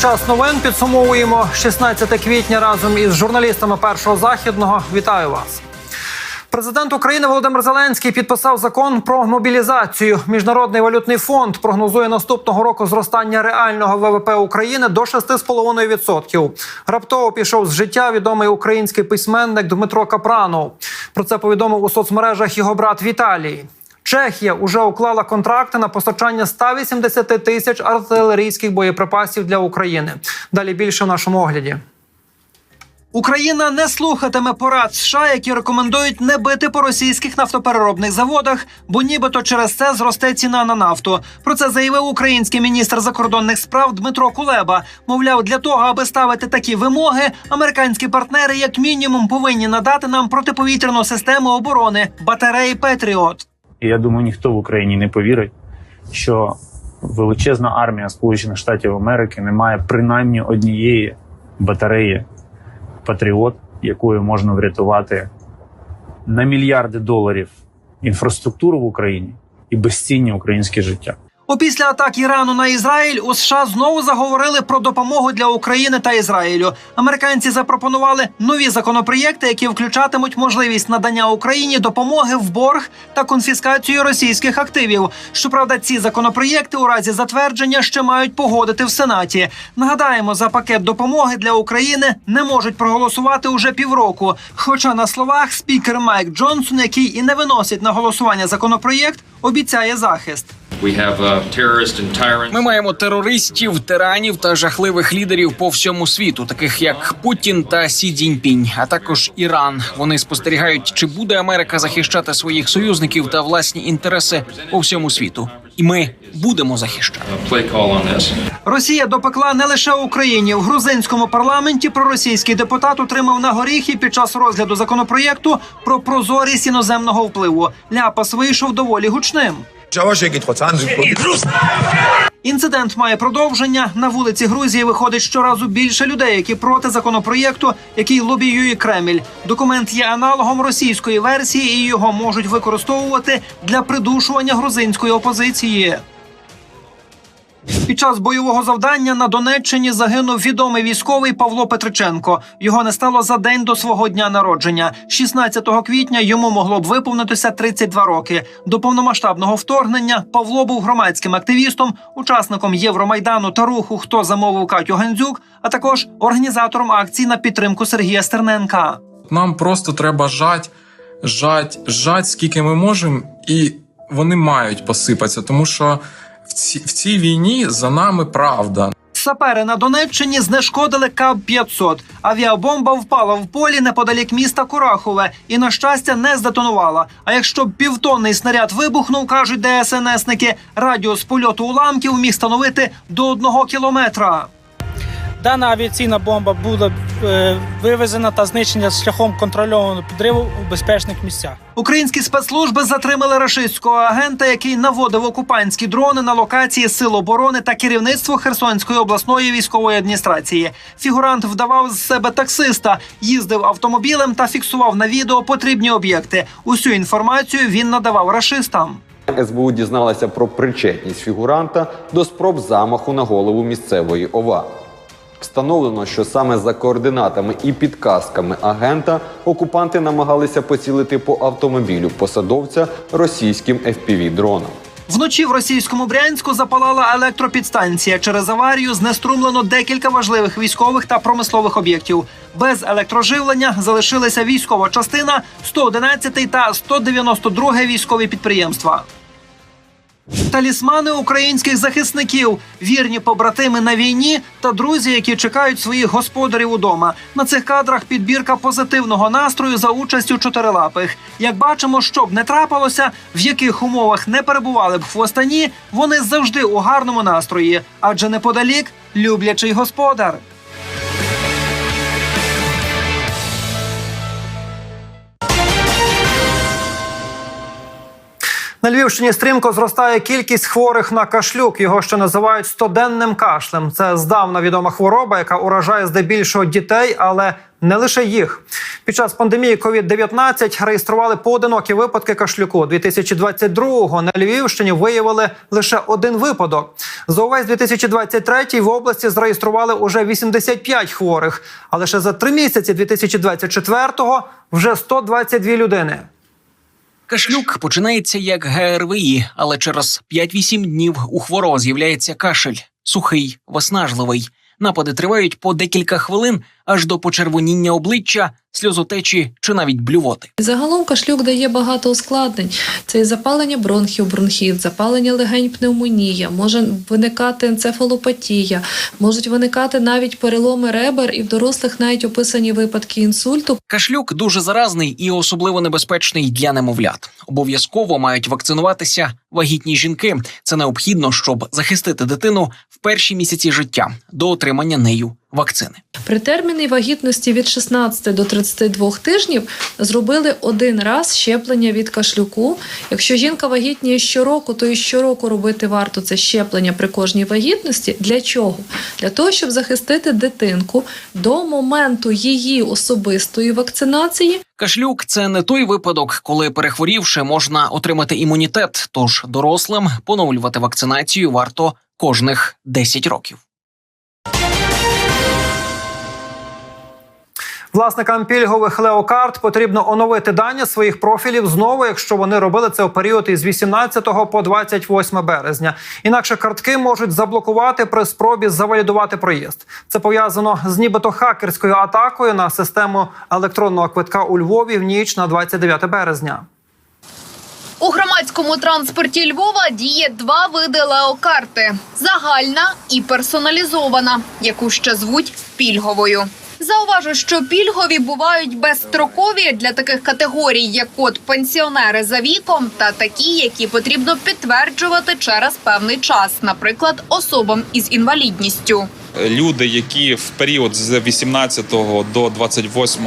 Час новин. Підсумовуємо 16 квітня разом із журналістами першого західного. Вітаю вас. Президент України Володимир Зеленський підписав закон про мобілізацію. Міжнародний валютний фонд прогнозує наступного року зростання реального ВВП України до 6,5%. Раптово пішов з життя відомий український письменник Дмитро Капранов. Про це повідомив у соцмережах його брат Віталій. Чехія уже уклала контракти на постачання 180 тисяч артилерійських боєприпасів для України. Далі більше в нашому огляді. Україна не слухатиме порад США, які рекомендують не бити по російських нафтопереробних заводах, бо нібито через це зросте ціна на нафту. Про це заявив український міністр закордонних справ Дмитро Кулеба. Мовляв, для того, аби ставити такі вимоги, американські партнери як мінімум повинні надати нам протиповітряну систему оборони батареї Петріот. І я думаю, ніхто в Україні не повірить, що величезна армія Сполучених Штатів Америки не має принаймні однієї батареї Патріот, якою можна врятувати на мільярди доларів інфраструктуру в Україні і безцінні українське життя. Опісля атак Ірану на Ізраїль у США знову заговорили про допомогу для України та Ізраїлю. Американці запропонували нові законопроєкти, які включатимуть можливість надання Україні допомоги в борг та конфіскацію російських активів. Щоправда, ці законопроєкти у разі затвердження ще мають погодити в Сенаті. Нагадаємо, за пакет допомоги для України не можуть проголосувати уже півроку. Хоча на словах спікер Майк Джонсон, який і не виносить на голосування законопроєкт, обіцяє захист. We have uh, terrorists and tyrants. Ми маємо терористів, тиранів та жахливих лідерів по всьому світу, таких як Путін та Сі Цзіньпінь, а також Іран. Вони спостерігають, чи буде Америка захищати своїх союзників та власні інтереси по всьому світу, і ми будемо захищати. A play call on this. Росія допекла не лише Україні в грузинському парламенті. Проросійський депутат отримав на горіхи під час розгляду законопроєкту про прозорість іноземного впливу. Ляпас вийшов доволі гучним. Чого ж які Інцидент має продовження. На вулиці Грузії виходить щоразу більше людей, які проти законопроєкту, який лобіює Кремль. Документ є аналогом російської версії, і його можуть використовувати для придушування грузинської опозиції. Під час бойового завдання на Донеччині загинув відомий військовий Павло Петриченко. Його не стало за день до свого дня народження. 16 квітня йому могло б виповнитися 32 роки. До повномасштабного вторгнення Павло був громадським активістом, учасником Євромайдану та руху Хто замовив Катю Гандзюк, а також організатором акцій на підтримку Сергія Стерненка. Нам просто треба жать, жать, жать, скільки ми можемо, і вони мають посипатися, тому що в, ці, в цій війні за нами правда. Сапери на Донеччині знешкодили КАБ-500. Авіабомба впала в полі неподалік міста Курахове і, на щастя, не здетонувала. А якщо б півтонний снаряд вибухнув, кажуть ДСНСники, радіус польоту уламків міг становити до одного кілометра. Дана авіаційна бомба була е, вивезена та знищена шляхом контрольованого підриву у безпечних місцях. Українські спецслужби затримали рашистського агента, який наводив окупантські дрони на локації сил оборони та керівництво Херсонської обласної військової адміністрації. Фігурант вдавав з себе таксиста, їздив автомобілем та фіксував на відео потрібні об'єкти. Усю інформацію він надавав рашистам. СБУ дізналася про причетність фігуранта до спроб замаху на голову місцевої ОВА. Встановлено, що саме за координатами і підказками агента окупанти намагалися поцілити по автомобілю посадовця російським fpv дроном Вночі в російському Брянську запалала електропідстанція. Через аварію знеструмлено декілька важливих військових та промислових об'єктів. Без електроживлення залишилися військова частина, 111 та 192 військові підприємства. Талісмани українських захисників, вірні побратими на війні та друзі, які чекають своїх господарів удома. На цих кадрах підбірка позитивного настрою за участю чотирилапих. Як бачимо, що б не трапилося, в яких умовах не перебували б хвостані, вони завжди у гарному настрої, адже неподалік люблячий господар. На Львівщині стрімко зростає кількість хворих на кашлюк. Його ще називають стоденним кашлем. Це здавна відома хвороба, яка уражає здебільшого дітей, але не лише їх. Під час пандемії COVID-19 реєстрували поодинокі випадки кашлюку. 2022-го на Львівщині виявили лише один випадок. За увесь 2023 в області зареєстрували уже 85 хворих, а лише за три місяці 2024-го вже 122 людини. Кашлюк починається як ГРВІ, але через 5-8 днів у хворого з'являється кашель, сухий, виснажливий. Напади тривають по декілька хвилин аж до почервоніння обличчя, сльозотечі чи навіть блювоти. Загалом кашлюк дає багато ускладнень. Це і запалення бронхів, бронхіт, запалення легень, пневмонія, може виникати енцефалопатія, можуть виникати навіть переломи ребер, і в дорослих навіть описані випадки інсульту. Кашлюк дуже заразний і особливо небезпечний для немовлят. Обов'язково мають вакцинуватися вагітні жінки. Це необхідно, щоб захистити дитину в перші місяці життя до отримання нею вакцини. При терміні вагітності від 16 до 32 тижнів зробили один раз щеплення від кашлюку. Якщо жінка вагітніє щороку, то і щороку робити варто це щеплення при кожній вагітності. Для чого? Для того, щоб захистити дитинку до моменту її особистої вакцинації. Кашлюк це не той випадок, коли перехворівши можна отримати імунітет. Тож дорослим поновлювати вакцинацію варто кожних 10 років. Власникам пільгових леокарт потрібно оновити дані своїх профілів знову, якщо вони робили це у період із 18 по 28 березня. Інакше картки можуть заблокувати при спробі завалідувати проїзд. Це пов'язано з нібито хакерською атакою на систему електронного квитка у Львові в ніч на 29 березня. У громадському транспорті Львова діє два види леокарти: загальна і персоналізована, яку ще звуть пільговою. Зауважу, що пільгові бувають безстрокові для таких категорій, як от пенсіонери за віком, та такі, які потрібно підтверджувати через певний час, наприклад, особам із інвалідністю. Люди, які в період з 18 до 28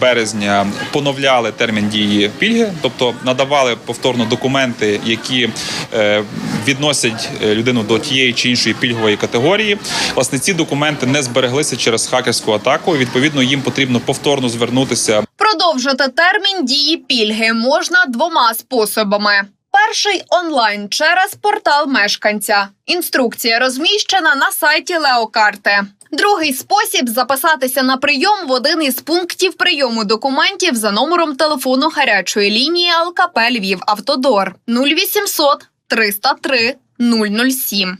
березня поновляли термін дії пільги, тобто надавали повторно документи, які е, відносять е, людину до тієї чи іншої пільгової категорії. Власне, ці документи не збереглися через хакерську атаку. і, Відповідно, їм потрібно повторно звернутися Продовжити термін дії пільги можна двома способами. Перший онлайн через портал мешканця. Інструкція розміщена на сайті Леокарти. Другий спосіб записатися на прийом в один із пунктів прийому документів за номером телефону гарячої лінії ЛКП Львів Автодор 0800 303 007.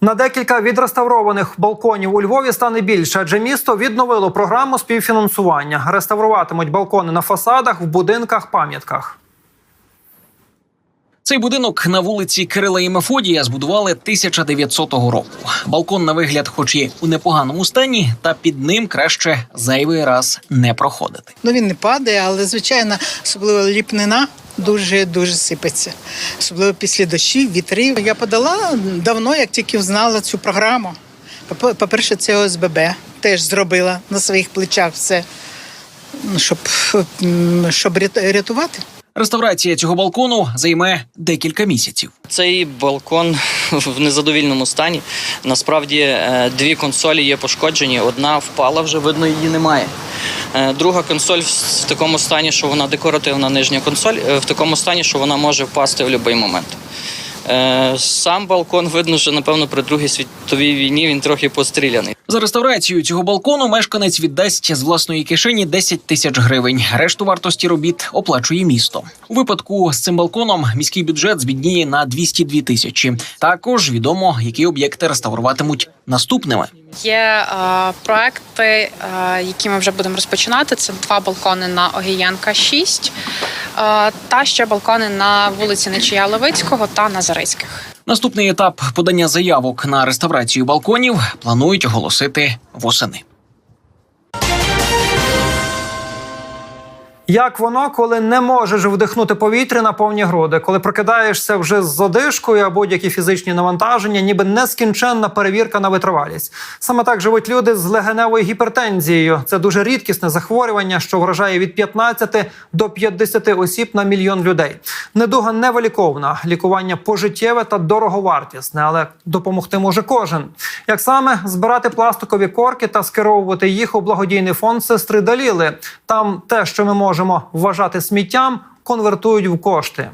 На декілька відреставрованих балконів у Львові стане більше, адже місто відновило програму співфінансування. Реставруватимуть балкони на фасадах, в будинках, пам'ятках. Цей будинок на вулиці Кирила і Мефодія збудували 1900 року. Балкон на вигляд, хоч і у непоганому стані, та під ним краще зайвий раз не проходити. Ну він не падає, але звичайно, особливо ліпнина дуже дуже сипеться. Особливо після дощів, вітрів. Я подала давно, як тільки взнала цю програму. По- По-перше, це ОСББ теж зробила на своїх плечах все, щоб, щоб рятувати. Реставрація цього балкону займе декілька місяців. Цей балкон в незадовільному стані. Насправді е, дві консолі є пошкоджені. Одна впала, вже видно, її немає. Е, Друга консоль в такому стані, що вона декоративна нижня консоль, е, в такому стані, що вона може впасти в будь-який момент. Е, Сам балкон видно, що напевно при Другій світовій війні він трохи постріляний. За реставрацію цього балкону мешканець віддасть з власної кишені 10 тисяч гривень. Решту вартості робіт оплачує місто. У випадку з цим балконом міський бюджет збідніє на 202 тисячі. Також відомо, які об'єкти реставруватимуть наступними. Є е, проекти, е, які ми вже будемо розпочинати. Це два балкони на Огієнка 6 е, та ще балкони на вулиці Нечия Левицького та Назарицьких. Наступний етап подання заявок на реставрацію балконів планують оголосити восени. Як воно, коли не можеш вдихнути повітря на повні груди, коли прокидаєшся вже з одишкою або будь-які фізичні навантаження, ніби нескінченна перевірка на витривалість. Саме так живуть люди з легеневою гіпертензією. Це дуже рідкісне захворювання, що вражає від 15 до 50 осіб на мільйон людей. Недуга невиліковна, лікування пожиттєве та дороговартісне, але допомогти може кожен. Як саме збирати пластикові корки та скеровувати їх у благодійний фонд сестри Даліли. Там те, що ми можемо вважати сміттям, конвертують в кошти.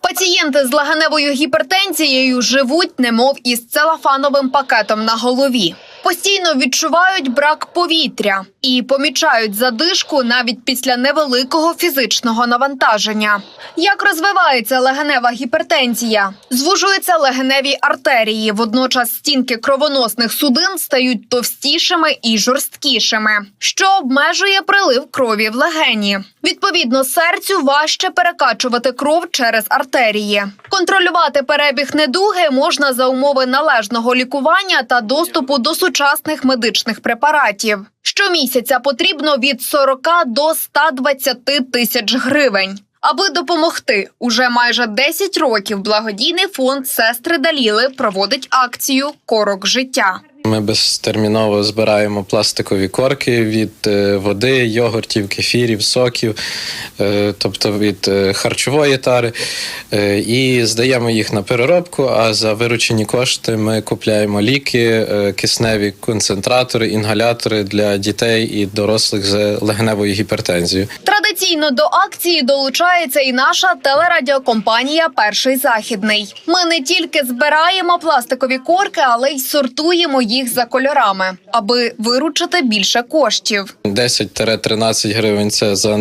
Пацієнти з лагеневою гіпертензією живуть, немов із целофановим пакетом на голові. Постійно відчувають брак повітря і помічають задишку навіть після невеликого фізичного навантаження. Як розвивається легенева гіпертензія? Звужуються легеневі артерії. Водночас стінки кровоносних судин стають товстішими і жорсткішими, що обмежує прилив крові в легені. Відповідно, серцю важче перекачувати кров через артерії. Контролювати перебіг недуги можна за умови належного лікування та доступу до сучасних медичних препаратів. Щомісяця потрібно від 40 до 120 тисяч гривень. Аби допомогти, уже майже 10 років благодійний фонд сестри Даліли проводить акцію Корок життя. Ми безтерміново збираємо пластикові корки від е, води, йогуртів, кефірів, соків, е, тобто від е, харчової тари, і здаємо їх на переробку. А за виручені кошти ми купляємо ліки, кисневі концентратори, інгалятори для дітей і дорослих з легеневою гіпертензією. Традиційно до акції долучається і наша телерадіокомпанія Перший західний. Ми не тільки збираємо пластикові корки, але й сортуємо їх за кольорами, аби виручити більше коштів. 10-13 гривень це за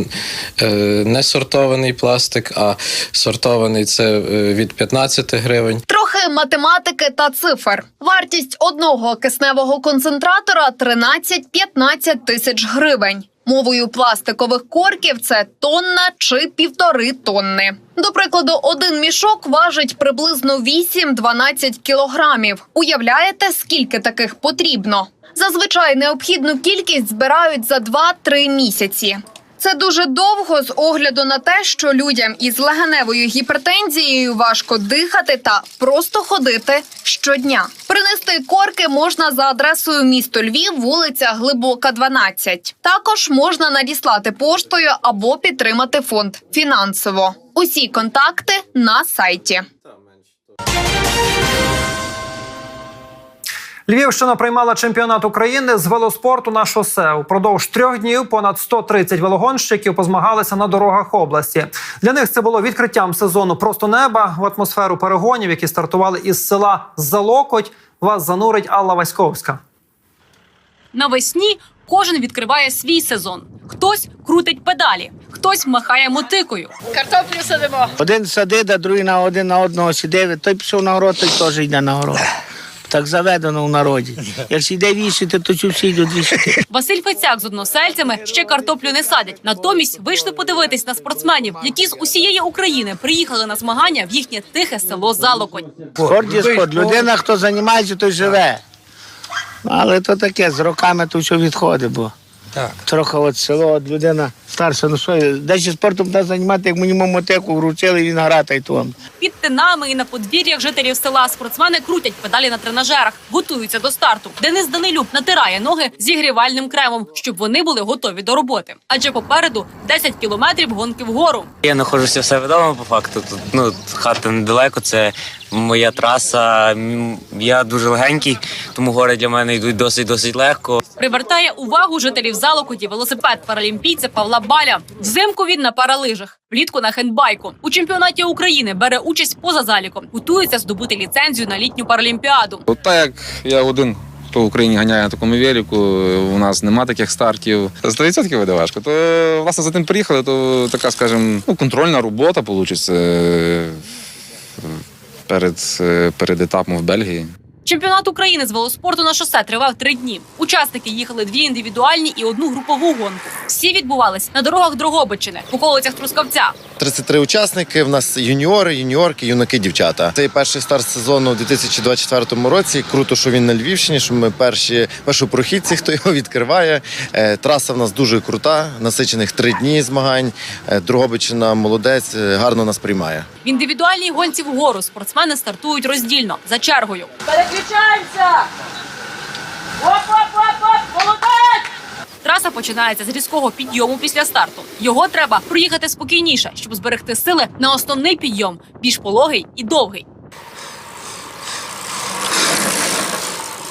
не несортований пластик, а сортований це е, від 15 гривень. Трохи математики та цифр. Вартість одного кисневого концентратора 13-15 тисяч гривень. Мовою пластикових корків це тонна чи півтори тонни. До прикладу, один мішок важить приблизно 8-12 кілограмів. Уявляєте, скільки таких потрібно? Зазвичай необхідну кількість збирають за 2-3 місяці. Це дуже довго з огляду на те, що людям із легеневою гіпертензією важко дихати та просто ходити щодня. Принести корки можна за адресою місто Львів, вулиця Глибока, 12. Також можна надіслати поштою або підтримати фонд фінансово. Усі контакти на сайті. Львівщина приймала чемпіонат України з велоспорту на шосе. Упродовж трьох днів понад 130 велогонщиків позмагалися на дорогах області. Для них це було відкриттям сезону просто неба в атмосферу перегонів, які стартували із села Залокоть. Вас занурить Алла Васьковська. Навесні кожен відкриває свій сезон. Хтось крутить педалі, хтось махає мотикою. Картоплю садимо. Один садить, а другий на один на одного сидить. Той пішов на город, той теж йде на город. Так заведено в народі. Якщо йде вішити, то цю всі йдуть. Василь Фецяк з односельцями ще картоплю не садять. Натомість вийшли подивитись на спортсменів, які з усієї України приїхали на змагання в їхнє тихе село Залоконь. Спорт є спорт. Людина, хто займається, той живе. Але то таке, з роками то що відходить, бо трохи от село, от людина старша, ну що, десь спортом буде займати, як мені мотеку вручили, він грати там. Під тинами і на подвір'ях жителів села спортсмени крутять педалі на тренажерах, готуються до старту. Денис Данилюк натирає ноги зігрівальним кремом, щоб вони були готові до роботи. Адже попереду 10 кілометрів гонки вгору. Я знаходжуся в себе вдома по факту. Тут ну хата недалеко, це моя траса. Я дуже легенький, тому гори для мене йдуть досить досить легко. Привертає увагу жителів залокоті велосипед паралімпійця Павла Баля. Взимку він на паралижах, влітку на хендбайку. У чемпіонаті України бере участь поза заліком. Готується здобути ліцензію на літню паралімпіаду. От так як я один по Україні ганяю на такому велику, у нас нема таких стартів. З 100% вийде важко. То власне за тим приїхали, то така, скажімо, ну, контрольна робота вийде перед, перед етапом в Бельгії. Чемпіонат України з велоспорту на шосе тривав три дні. Учасники їхали дві індивідуальні і одну групову гонку. Всі відбувались на дорогах Дрогобичини, в околицях Трускавця. 33 учасники. В нас юніори, юніорки, юнаки, дівчата. Це перший старт сезону у 2024 році. Круто, що він на Львівщині. Що ми перші першопрохідці, хто його відкриває. Е, Траса в нас дуже крута. Насичених три дні змагань. Е, Дрогобичина молодець, е, гарно нас приймає. В індивідуальній гонці вгору спортсмени стартують роздільно за чергою. Переключаємося! Траса починається з різкого підйому після старту. Його треба проїхати спокійніше, щоб зберегти сили на основний підйом, більш пологий і довгий.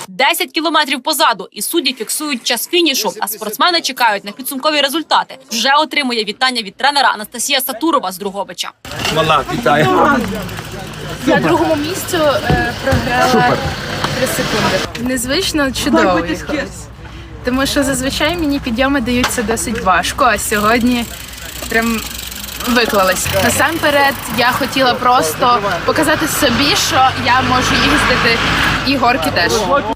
10 кілометрів позаду, і судді фіксують час фінішу. А спортсмени чекають на підсумкові результати. Вже отримує вітання від тренера Анастасія Сатурова з Другобича. Мала, вітаю. Я другому місцю е, програла 3 секунди. Незвично чудово. Тому що зазвичай мені підйоми даються досить важко, а сьогодні прям виклалась. Насамперед, я хотіла просто показати собі, що я можу їздити і горки теж.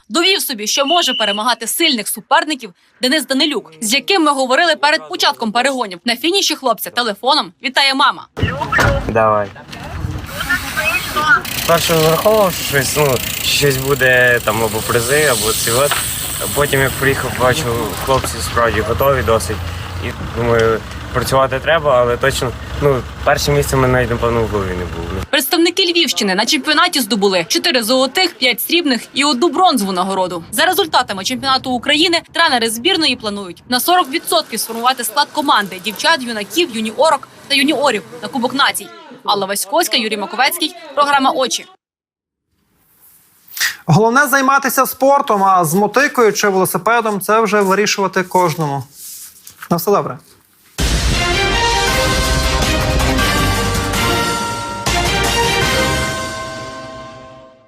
Довів собі, що може перемагати сильних суперників Денис Данилюк, з яким ми говорили перед початком перегонів. На фініші хлопця телефоном вітає мама. Давай. Перше враховував, що щось, ну, щось буде там або призи, або цілот. Потім, як приїхав, бачу, хлопці справді готові досить. І думаю, працювати треба, але точно, ну, перше місце мене навіть, напевно, в голові не було. Представники Львівщини на чемпіонаті здобули 4 золотих, 5 срібних і одну бронзову нагороду. За результатами чемпіонату України тренери збірної планують на 40% сформувати склад команди дівчат, юнаків, юніорок та юніорів на Кубок націй. Алла Васьковська, Юрій Маковецький. Програма Очі. Головне займатися спортом, а з мотикою чи велосипедом це вже вирішувати кожному. На все добре.